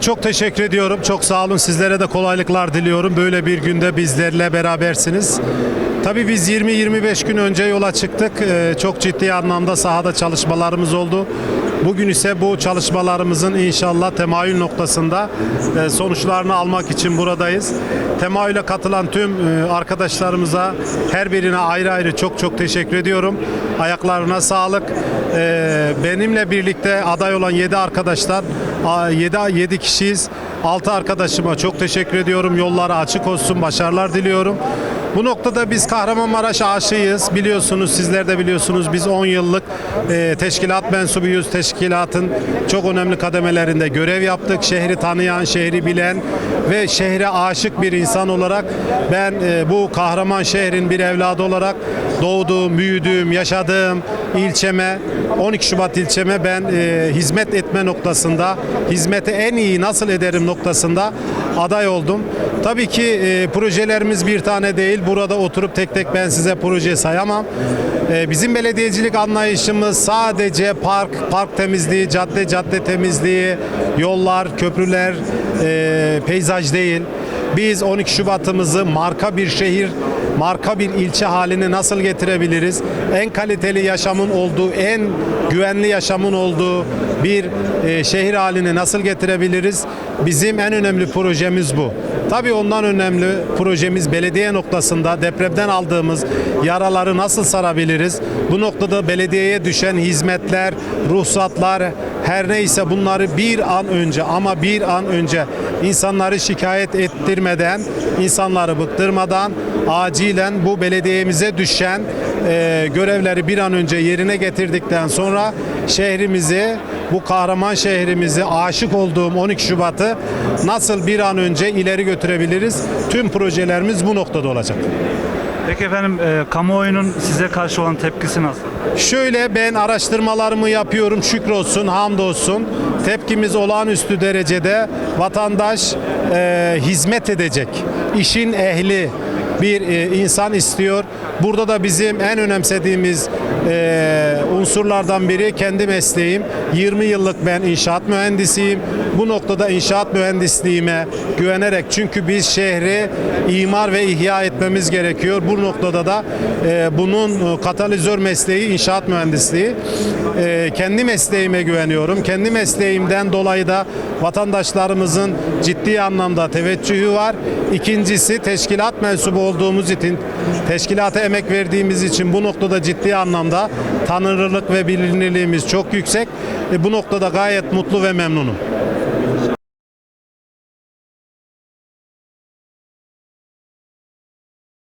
çok teşekkür ediyorum. Çok sağ olun. Sizlere de kolaylıklar diliyorum. Böyle bir günde bizlerle berabersiniz. Tabii biz 20-25 gün önce yola çıktık. Ee, Çok ciddi anlamda sahada çalışmalarımız oldu. Bugün ise bu çalışmalarımızın inşallah temayül noktasında e, sonuçlarını almak için buradayız. Temayüle katılan tüm e, arkadaşlarımıza her birine ayrı ayrı çok çok teşekkür ediyorum. Ayaklarına sağlık. Ee, Benimle birlikte aday olan 7 arkadaşlar 7 7 kişiyiz. 6 arkadaşıma çok teşekkür ediyorum. Yolları açık olsun. Başarılar diliyorum. Bu noktada biz Kahramanmaraş aşığıyız. Biliyorsunuz sizler de biliyorsunuz biz 10 yıllık e, teşkilat mensubuyuz. Teşkilatın çok önemli kademelerinde görev yaptık. Şehri tanıyan, şehri bilen ve şehre aşık bir insan olarak ben e, bu kahraman şehrin bir evladı olarak doğduğum, büyüdüğüm, yaşadığım ilçeme 12 Şubat ilçeme ben e, hizmet etme noktasında hizmeti en iyi nasıl ederim noktasında aday oldum. Tabii ki e, projelerimiz bir tane değil. Burada oturup tek tek ben size proje sayamam. E, bizim belediyecilik anlayışımız sadece park, park temizliği, cadde, cadde temizliği, yollar, köprüler, e, peyzaj değil. Biz 12 Şubat'ımızı marka bir şehir, marka bir ilçe haline nasıl getirebiliriz? En kaliteli yaşamın olduğu, en güvenli yaşamın olduğu bir e, şehir haline nasıl getirebiliriz? Bizim en önemli projemiz bu. Tabii ondan önemli projemiz belediye noktasında depremden aldığımız yaraları nasıl sarabiliriz? Bu noktada belediyeye düşen hizmetler, ruhsatlar her neyse bunları bir an önce ama bir an önce insanları şikayet ettirmeden, insanları bıktırmadan acilen bu belediyemize düşen e, görevleri bir an önce yerine getirdikten sonra şehrimizi bu kahraman şehrimizi aşık olduğum 12 Şubat'ı nasıl bir an önce ileri götürebiliriz? Tüm projelerimiz bu noktada olacak. Peki efendim e, kamuoyunun size karşı olan tepkisi nasıl? Şöyle ben araştırmalarımı yapıyorum şükrolsun hamdolsun tepkimiz olağanüstü derecede vatandaş e, hizmet edecek işin ehli bir e, insan istiyor. Burada da bizim en önemsediğimiz e, unsurlardan biri kendi mesleğim. 20 yıllık ben inşaat mühendisiyim. Bu noktada inşaat mühendisliğime güvenerek çünkü biz şehri imar ve ihya etmemiz gerekiyor. Bu noktada da e, bunun katalizör mesleği inşaat mühendisliği. E, kendi mesleğime güveniyorum. Kendi mesleğimden dolayı da vatandaşlarımızın ciddi anlamda teveccühü var. İkincisi teşkilat mensubu olduğumuz için, teşkilata emek verdiğimiz için bu noktada ciddi anlamda tanınırlık ve bilinirliğimiz çok yüksek. E, bu noktada gayet mutlu ve memnunum.